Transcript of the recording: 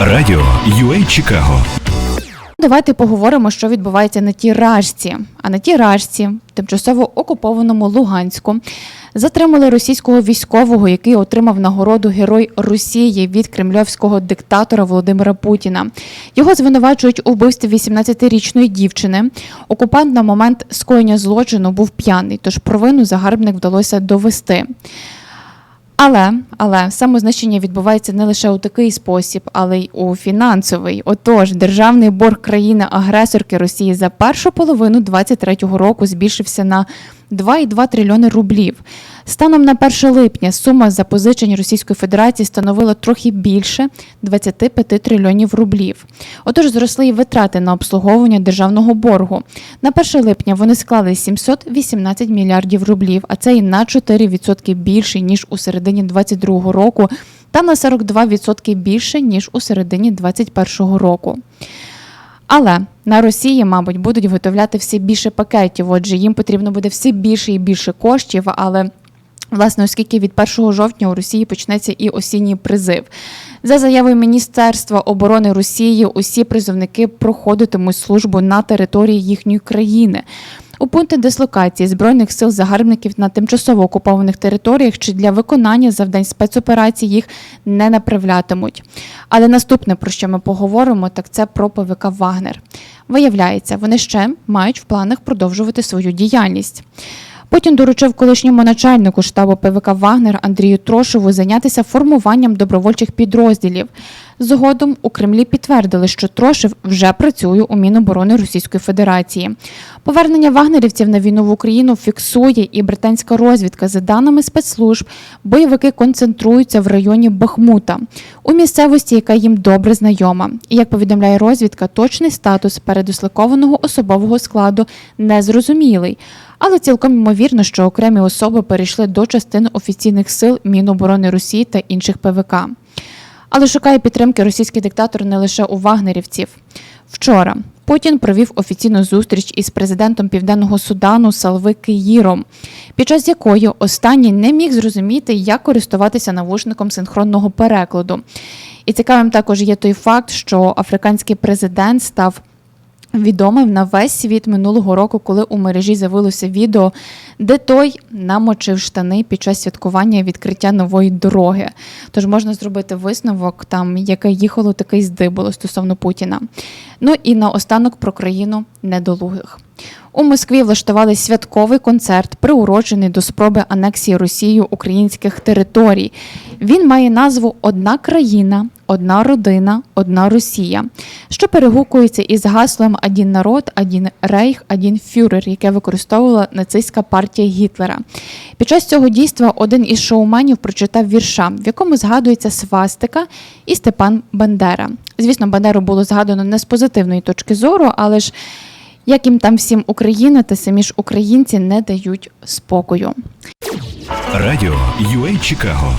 Радіо UA Чикаго Давайте поговоримо, що відбувається на тій рашці. А на тій рашці, тимчасово окупованому Луганську, затримали російського військового, який отримав нагороду Герой Росії від кремльовського диктатора Володимира Путіна. Його звинувачують у вбивстві 18-річної дівчини. Окупант на момент скоєння злочину був п'яний, тож провину загарбник вдалося довести. Але, але самозначення відбувається не лише у такий спосіб, але й у фінансовий. Отож, державний борг країни-агресорки Росії за першу половину 2023 року збільшився на 2,2 трильйони рублів. Станом на 1 липня сума запозичень Російської Федерації становила трохи більше 25 трильйонів рублів. Отож, зросли і витрати на обслуговування державного боргу. На 1 липня вони склали 718 мільярдів рублів, а це і на 4% більше ніж у середині 2022 року, та на 42% більше ніж у середині 2021 року. Але на Росії, мабуть, будуть виготовляти все більше пакетів. Отже, їм потрібно буде все більше і більше коштів. Але власне, оскільки від 1 жовтня у Росії почнеться і осінній призив. За заявою Міністерства оборони Росії, усі призовники проходитимуть службу на території їхньої країни. У пункти дислокації збройних сил загарбників на тимчасово окупованих територіях чи для виконання завдань спецоперацій їх не направлятимуть. Але наступне, про що ми поговоримо, так це про ПВК Вагнер. Виявляється, вони ще мають в планах продовжувати свою діяльність. Путін доручив колишньому начальнику штабу ПВК Вагнер Андрію Трошову зайнятися формуванням добровольчих підрозділів. Згодом у Кремлі підтвердили, що Трошев вже працює у Міноборони Російської Федерації. Повернення вагнерівців на війну в Україну фіксує і британська розвідка. За даними спецслужб, бойовики концентруються в районі Бахмута у місцевості, яка їм добре знайома. Як повідомляє розвідка, точний статус передислокованого особового складу незрозумілий. Але цілком ймовірно, що окремі особи перейшли до частин офіційних сил Міноборони Росії та інших ПВК. Але шукає підтримки російський диктатор не лише у вагнерівців. Вчора Путін провів офіційну зустріч із президентом Південного Судану Салви Киїром, під час якої останній не міг зрозуміти, як користуватися навушником синхронного перекладу. І цікавим також є той факт, що африканський президент став відомим на весь світ минулого року, коли у мережі з'явилося відео, де той намочив штани під час святкування відкриття нової дороги. Тож можна зробити висновок, там яке їхало, таке й здибало стосовно Путіна. Ну і наостанок про країну недолугих. У Москві влаштували святковий концерт, приурочений до спроби анексії Росією українських територій. Він має назву Одна країна, одна родина, одна Росія, що перегукується із гаслом Один народ, один рейх, один фюрер, яке використовувала нацистська партія Гітлера. Під час цього дійства один із шоуменів прочитав вірша, в якому згадується свастика і Степан Бандера. Звісно, Бандеру було згадано не з позитивної точки зору, але ж як їм там всім Україна та самі ж українці не дають спокою. Радіо UA Чикаго